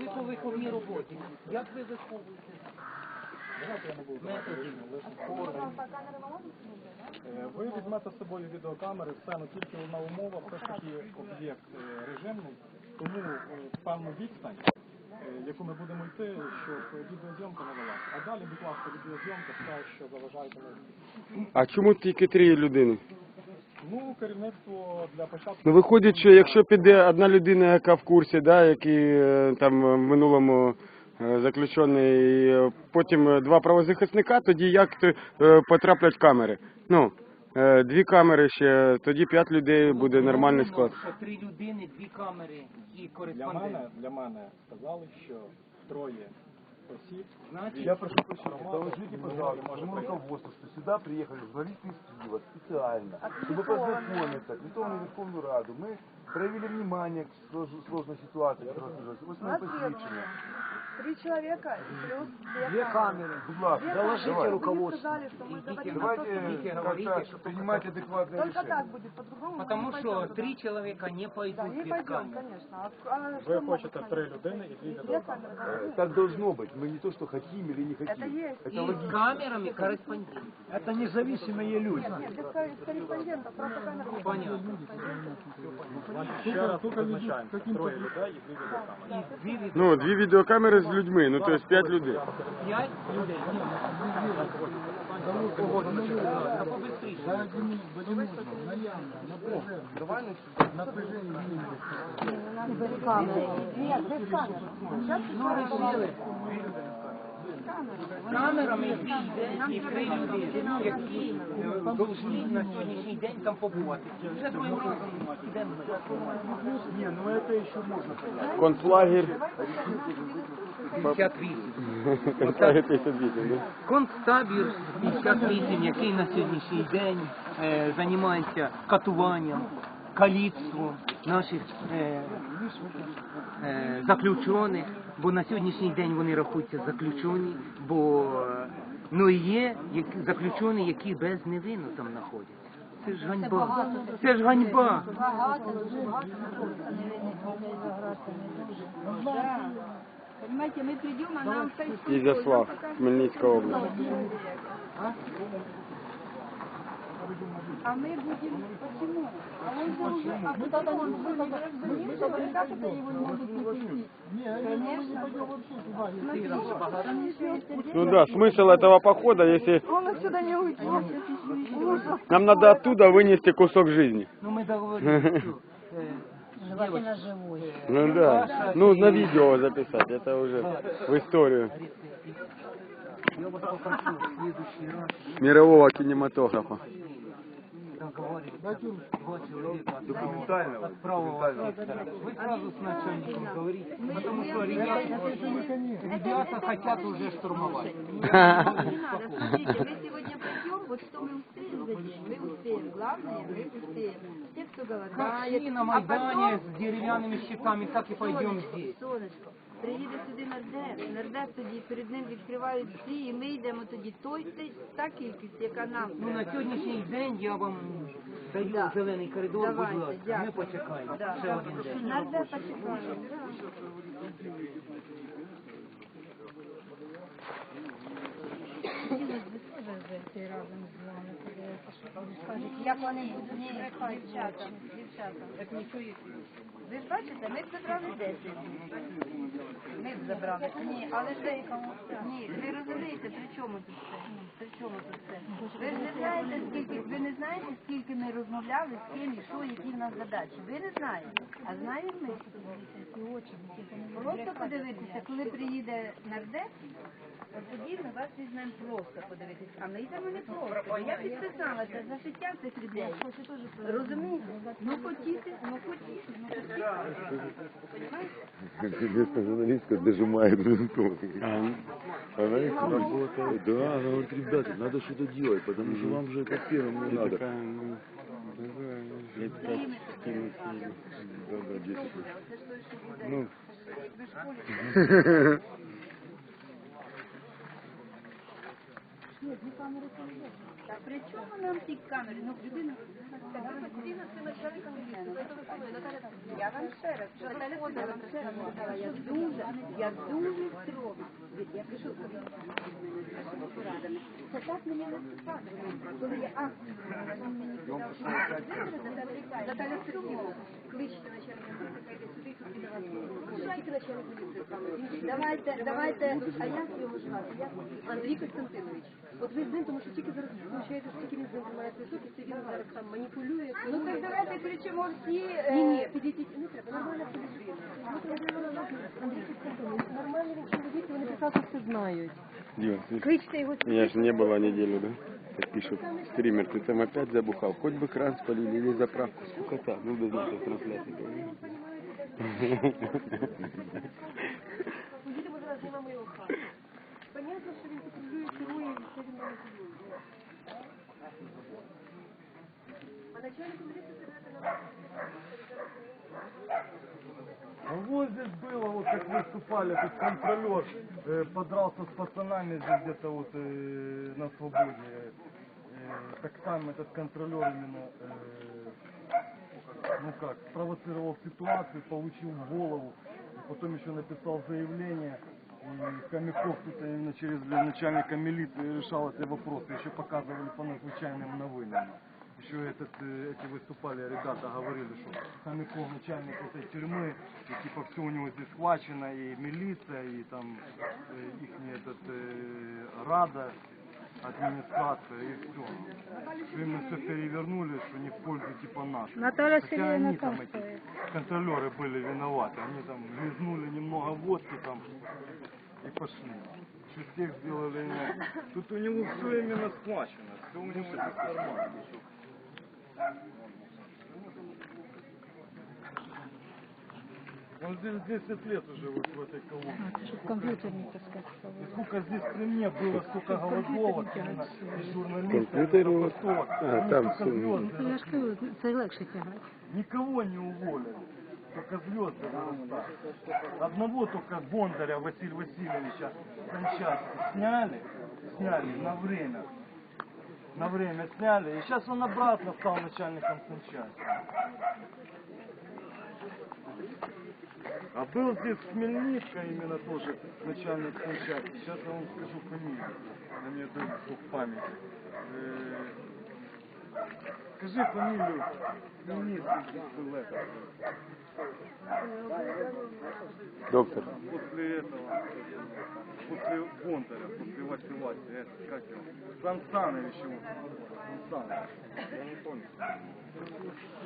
Ви по виховній роботі. Як ви виховуєте? Ви візьмете з собою відеокамери, все, ну тільки на умова, все ж таки об'єкт е, режимний, тому е, певну відстань, е, яку ми будемо йти, щоб відеозйомка не велася. А далі, будь ласка, відеозйомка, все, що заважає не А чому тільки три людини? Ну, керівництво для початку. Ну виходить, що якщо піде одна людина, яка в курсі, да, який е, там в минулому заключений, потім два правозахисника, тоді як потраплять камери? Ну, е, дві камери ще, тоді п'ять людей буде нормальний склад. Що три людини, дві камери і Для кореспондент. мене, для мене сказали, що троє осіб. Значить, Я прошу прощения, доложите, пожалуйста, моему руководству, что сюда приехали журналисты из Киева специально, чтобы познакомиться, аккредитованную Верховную Раду. Мы проявили внимание к слож- сложной ситуации, которая сложилась. Вот мои посвящения. Три человека и плюс две, Две камеры. Будь ласка, Доложите давай. руководству. сказали, что мы говорим о Давайте том, Идите, как-то говорите, что принимать адекватные Только решения. так будет, по-другому мы Потому не что пойдем три туда. человека не Да, пойдут не без пойдем, камер. конечно. А, а Ви что могут хочете понять? три людини і дві Две відеокамери. камеры. Э, Так должно быть. Мы не то, что хотим или не хотим. Это есть. Это И с логично. камерами кореспондент. Это независимые люди. Нет, без кор- корреспондентов, просто камеры. не Понятно. Ще раз визначаємо. Троє людей і дві відеокамери. І дві від Ну, дві відеокамери з людьми, ну тобто п'ять людей. п'ять людей. Та побистріше. Без камеры. Нет, без камеры. Сейчас Ну, решили. З камерами піде і три людини, які е, повинні на сьогоднішній день там побувати. Вже другим разом йдемо. Не, ну это еще можно понять. Концлагер. 58. Концлагер 58, да? Концтабір 58, який на сьогоднішній день е, займається катуванням, каліцтвом наших е, е, заключених, бо на сьогоднішній день вони рахуються заключені, бо е, ну і є як, заключені, які без невину там знаходяться. Це ж ганьба. Це ж ганьба. Багато, дуже багато невинних людей. Понимаете, мы придем, а нам Ізяслав, Хмельницька область. А мы будем почему? А он же уже, а куда-то он был не гражданин, как это его не будут не пустить? Конечно. Ну да, смысл этого похода, если он отсюда не уйдет. Нам надо оттуда вынести кусок жизни. Ну ми договорилися. Желательно живой. Ну да, ну на видео записать, это уже в историю мирового кинематографа. Документального. Вы сразу с начальником говорите, потому что ребята, ребята хотят уже штурмовать. Не надо, смотрите, мы сегодня пойдем, вот что мы успеем за день, мы успеем, главное, мы успеем. Те, кто Как голодает, шли на а Майдане потом, с деревянными щитами, так и пойдем сонечко, здесь. сонечко, приїде сюди нардеп, нардеп тоді перед ним відкривають всі, і ми йдемо тоді той, той, та кількість, яка нам Ну на треба. сьогоднішній день я вам даю Да. зелений коридор, будь Давайте, ласка, ми дякую. почекаємо Да. ще один день. Нардепа чекаємо. Як вони будуть ні, дівчата, дівчата. Ви ж бачите, ми б забрали 10. Ми б забрали. Ні, але ж ви, ні, ви розумієте, при чому тут це? При чому тут це? Ви ж не знаєте, скільки, ви не знаєте, скільки ми розмовляли, з ким і що, які в нас задачі. Ви не знаєте, а знаємо ми. Просто подивитися, коли приїде нардеп, от тоді ми вас візьмемо просто подивитися. А ми йдемо не просто. Я підписалася за життя цих людей. Розумієте? Ну хотіти, ну хотіти, ну хотіти. Местная журналистка дожимает винтом. Она их работает. Да, она говорит, ребята, надо что-то делать, потому что вам же как первым не надо. Такая, ну, лет 5-14 Да, да, 10 лет. Ну, полі. Та при чому нам ці камери? Ну, людина... Я вам ще раз, я вам ще раз сказала, я дуже, я дуже строго. Я пишу порадами. Це так мені не сказано. Коли я акцію, він мені сказав, що Наталя Сергійовна, кличте начальника Давайте, давайте, а як його звати? Як? Андрій Костянтинович. От ви з ним, тому що тільки зараз виходить, що тільки він з ним займає зв'язок, і він зараз там маніпулює. Ну так давайте кричимо всі. Ні, ні, підійдіть, не треба, нормально підійдіть. Андрій Костянтинович, нормально він чоловік, вони прекрасно все знають. Дима, слышь, Кличте його меня же не было неделю, да? Как пишут, стример, ты там опять забухал. Хоть бы кран спалили или заправку. Скукота. Ну, без нашей трансляции. Поїдемо зараз знімемо його хату. Понятно, що він патрулює, керує, і все він маніпулює. А начальник міліції сказати нам... А вот здесь было, вот как выступали, тут контролер э, подрался с пацанами здесь где-то вот э, на свободе. Э, так сам этот контролер именно, э, ну как, спровоцировал ситуацию, получил в голову, и потом еще написал заявление. И Хомяков тут именно через начальника милиции решал эти вопросы, еще показывали по надзвычайным новинам. Еще этот, э, эти выступали ребята, говорили, что Хомяков начальник этой тюрьмы, и типа все у него здесь схвачено, и милиция, и там э, их этот э, Рада, администрация, и все. Что именно все перевернули, что не в пользу типа наших. Наталья Хотя они там там, эти контролеры были виноваты, они там лизнули немного водки там и пошли. Что всех сделали именно. Тут у него все именно схвачено, все у него здесь нормально. Он здесь 10 лет уже вот в этой колонии. Комп'ютер не таскати. И сколько здесь при мне было, сколько голодовок, именно, и журналистов, Компьютер и вот. фотографов. А, Они там столько сумма. звезд Я ж кажу, це легше тягати. Никого не уволили, только звезды вырастают. Одного только Бондаря Василия Васильевича Санчаски сняли, сняли на время. На время сняли, и сейчас он обратно стал начальником Санчаски. А был здесь Хмельницко именно тоже начальник Санчаски. Сейчас я вам скажу фамилию. На мне дают Бог память. Э, Скажи фамилию Доктор. После этого, после Бондаря, после Васи Васи, это, как его? Сан Саныч его. Сан Саныч. Я не помню.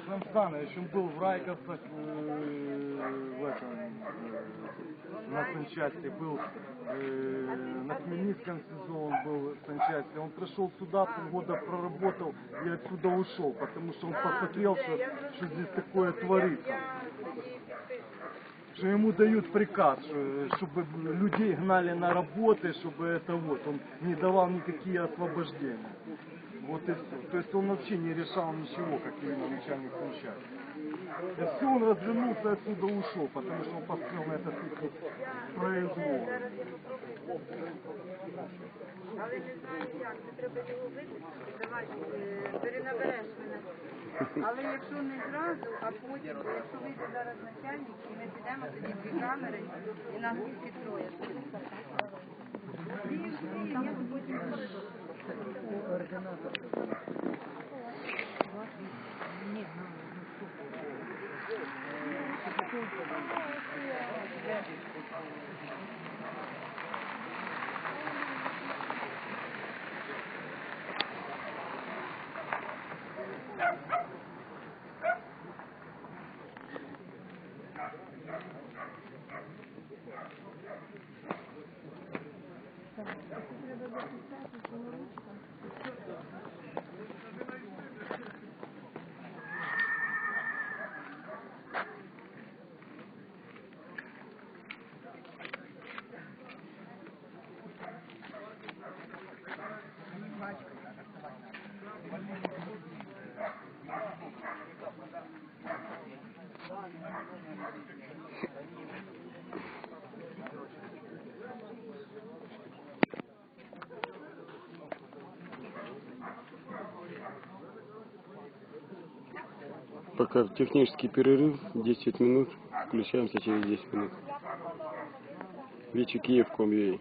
Сан Саныч, он был в Райковцах, э, в этом, э, на санчасти, был э, на Хмельницком СИЗО, он был в санчасти. Он пришел сюда, полгода проработал и отсюда ушел, потому что он посмотрел, что, что здесь такое творится что ему дают приказ, что- чтобы людей гнали на работы, чтобы это вот, он не давал никакие освобождения. Вот и все. То есть он вообще не решал ничего, как именно начальник санчасти. Да все, он развернулся отсюда ушел, потому что он посмотрел на это произвол. Але не знаю як, не треба його давай перенабереш мене. Але якщо не зразу, а потім, то якщо вийде зараз начальник, і ми підемо тоді дві камери, і нас тільки троє. Ні, ні, я потім координатор. Ні, ну. Thank you. Пока технический перерыв, 10 минут. Включаемся через 10 минут. Вечи Киев.com.ua